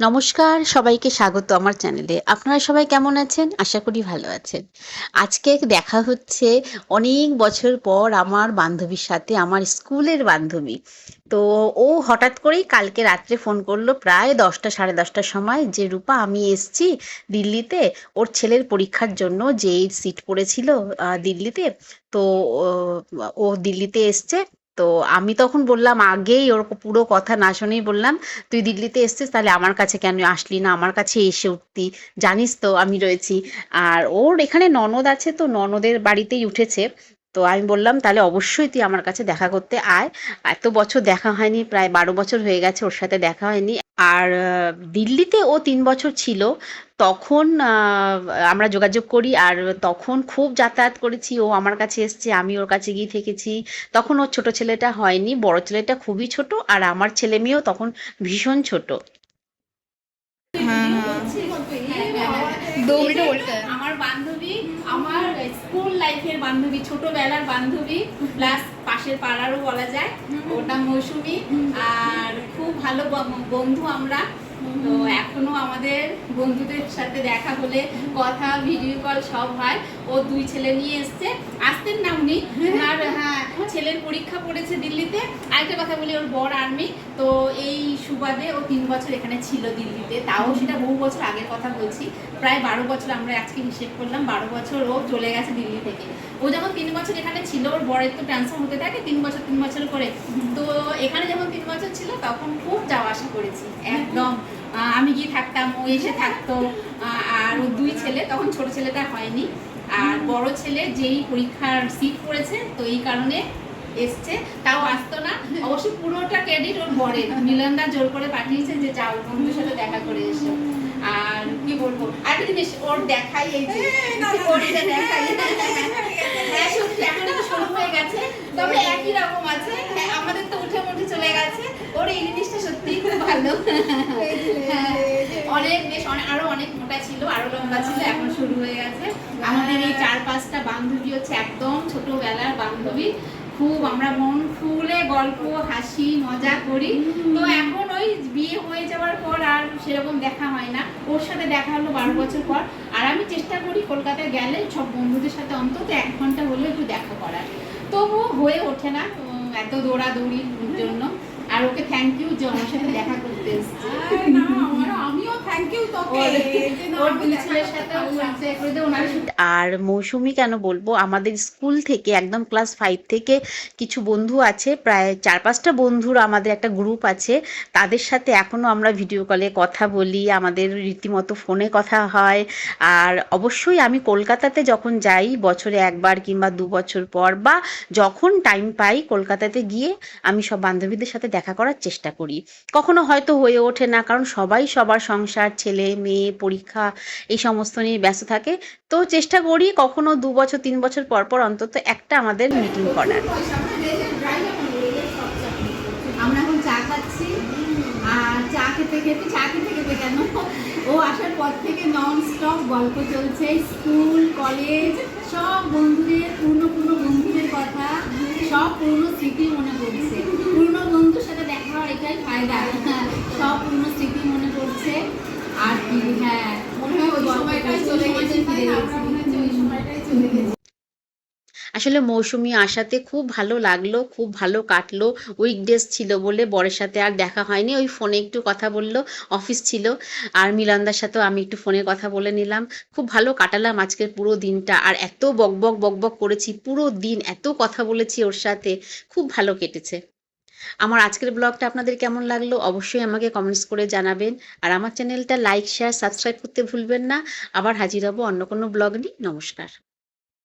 নমস্কার, সবাইকে স্বাগত আমার চ্যানেলে। আপনারা সবাই কেমন আছেন? আশা করি ভালো আছেন। আজকে দেখা হচ্ছে অনেক বছর পর আমার বান্ধবীর সাথে, আমার স্কুলের বান্ধবী। তো ও হঠাৎ করেই কালকে রাত্রে ফোন করল, প্রায় দশটা, সাড়ে দশটার সময় যে, রূপা, আমি এসছি দিল্লিতে। ওর ছেলের পরীক্ষার জন্য যে সিট পড়েছিল দিল্লিতে। তো ও- ও দিল্লিতে এসছে। তো আমি তখন বললাম, আগেই ওর পুরো কথা না শুনেই বললাম, তুই দিল্লিতে এসছিস, তাহলে আমার কাছে কেন আসলি না? আমার কাছে এসে উঠতি। জানিস তো আমি রয়েছি। আর ওর এখানে ননদ আছে তো ননদের বাড়িতেই উঠেছে। তো আমি বললাম তাহলে অবশ্যই তুই আমার কাছে দেখা করতে আয়। এত বছর দেখা হয়নি প্রায় বারো বছর হয়ে গেছে ওর সাথে দেখা হয়নি। আর দিল্লিতে ও তিন বছর ছিল তখন আমরা যোগাযোগ করি আর তখন খুব যাতায়াত করেছি। ও আমার কাছে এসছে আমি ওর কাছে গিয়ে থেকেছি। তখন ওর ছোট ছেলেটা হয়নি বড় ছেলেটা খুবই ছোট আর আমার ছেলে মেয়েও তখন ভীষণ ছোট। হ্যাঁ হ্যাঁ।, হ্যাঁ, হ্যাঁ। স্কুল লাইফের বান্ধবী ছোটবেলার বান্ধবী প্লাস পাশের পাড়ারও বলা যায়। ওটা মৌসুমি। আর খুব ভালো বন্ধু আমরা। তো এখনও আমাদের বন্ধুদের সাথে দেখা হলে কথা ভিডিও কল সব হয়। ও দুই ছেলে নিয়ে এসছে। আসতেন না উনি। আর হ্যাঁ ছেলের পরীক্ষা পড়েছে দিল্লিতে। আরেকটা কথা বলি, ওর বড় আর্মি তো এই সুবাদে ও তিন বছর এখানে ছিল দিল্লিতে। তাও সেটা বহু বছর আগের কথা বলছি। প্রায় বারো বছর আমরা আজকে হিসেব করলাম। বারো বছর ও চলে গেছে দিল্লি থেকে। ও যখন তিন বছর এখানে ছিল, ওর বরের তো ট্রান্সফার হতে থাকে, তিন বছর তিন বছর করে। তো এখানে যখন তিন বছর ছিল, তখন খুব যাওয়া আসা করেছি। একদম। আমি গিয়ে থাকতাম ও এসে থাকতো আর ও দুই ছেলে তখন ছোট ছেলেটা হয়নি। আর বড় ছেলে যেই পরীক্ষার সিট পড়েছে তো এই কারণে এসছে। তাও আসতো না। অবশ্য পুরোটা ক্রেডিট ওর বরের মিলনদা জোর করে পাঠিয়েছে যে যাও বন্ধুর সাথে দেখা করে এসো। আর কি বলব? আর জিনিস ওর দেখাই এই যে ওর দেখাই। হ্যাঁ সত্যি এখন সরু হয়ে গেছে। তবে একই রকম আছে হ্যাঁ আমাদের তো উঠে মুঠে চলে গেছে এই জিনিসটা সত্যি খুব ভালো। অনেক বেশ অনেক আরও অনেক মোটা ছিল আরও লম্বা ছিল এখন শুরু হয়ে গেছে। আমাদের এই চার পাঁচটা বান্ধবী হচ্ছে একদম ছোটবেলার বান্ধবী। খুব আমরা মন খুলে গল্প হাসি মজা করি। তো এখন ওই বিয়ে হয়ে যাওয়ার পর আর সেরকম দেখা হয় না। ওর সাথে দেখা হলো বারো বছর পর। আর আমি চেষ্টা করি কলকাতায় গেলে সব বন্ধুদের সাথে অন্তত এক ঘণ্টা হলেও একটু দেখা করার। তবুও হয়ে ওঠে না এত দৌড়াদৌড়ির জন্য। আর ওকে থ্যাংক ইউ যে আমার সাথে দেখা করতে এসছে। আর মৌসুমি কেন বলব? আমাদের স্কুল থেকে একদম ক্লাস ফাইভ থেকে কিছু বন্ধু আছে প্রায় চার পাঁচটা বন্ধুর আমাদের একটা গ্রুপ আছে। তাদের সাথে এখনও আমরা ভিডিও কলে কথা বলি আমাদের রীতিমতো ফোনে কথা হয়। আর অবশ্যই আমি কলকাতাতে যখন যাই বছরে একবার কিংবা দু বছর পর বা যখন টাইম পাই কলকাতাতে গিয়ে আমি সব বান্ধবীদের সাথে দেখা করার চেষ্টা করি। কখনো হয়তো হয়ে ওঠে না কারণ সবাই সবার সংসার ছেলে মেয়ে, পরীক্ষা, এই সমস্ত নিয়ে ব্যস্ত থাকে। তো চেষ্টা করি কখনো দু বছর, তিন বছর পর পর অন্তত একটা আমাদের মিটিং করার। ও আসার পর থেকে নন স্টপ গল্প চলছে। স্কুল কলেজ সব বন্ধুদের পুরনো পুরনো বন্ধুদের কথা, সব পুরনো স্মৃতি মনে পড়ছে পুরনো বন্ধুর সাথে দেখা হওয়ার এটাই ফায়দা সব পুরনো স্মৃতি মনে পড়ছে আর কি হ্যাঁ মনে হয় ওই সময়টাই চলে গেছে ফিরে গেছি আসলে মৌসুমি আসাতে খুব ভালো লাগল, খুব ভালো কাটলো। উইকডেজ ছিল বলে বরের সাথে আর দেখা হয়নি। ওই ফোনে একটু কথা বলল অফিস ছিল। আর মিলনদার সাথেও আমি একটু ফোনে কথা বলে নিলাম। খুব ভালো কাটালাম আজকের পুরো দিনটা। আর এত বকবক বকবক করেছি পুরো দিন, এত কথা বলেছি ওর সাথে। খুব ভালো কেটেছে। আমার আজকের ব্লগটা আপনাদের কেমন লাগল অবশ্যই আমাকে কমেন্টস করে জানাবেন। আর আমার চ্যানেলটা লাইক শেয়ার সাবস্ক্রাইব করতে ভুলবেন না। আবার হাজির হব অন্য কোনো ব্লগ নিয়ে। নমস্কার।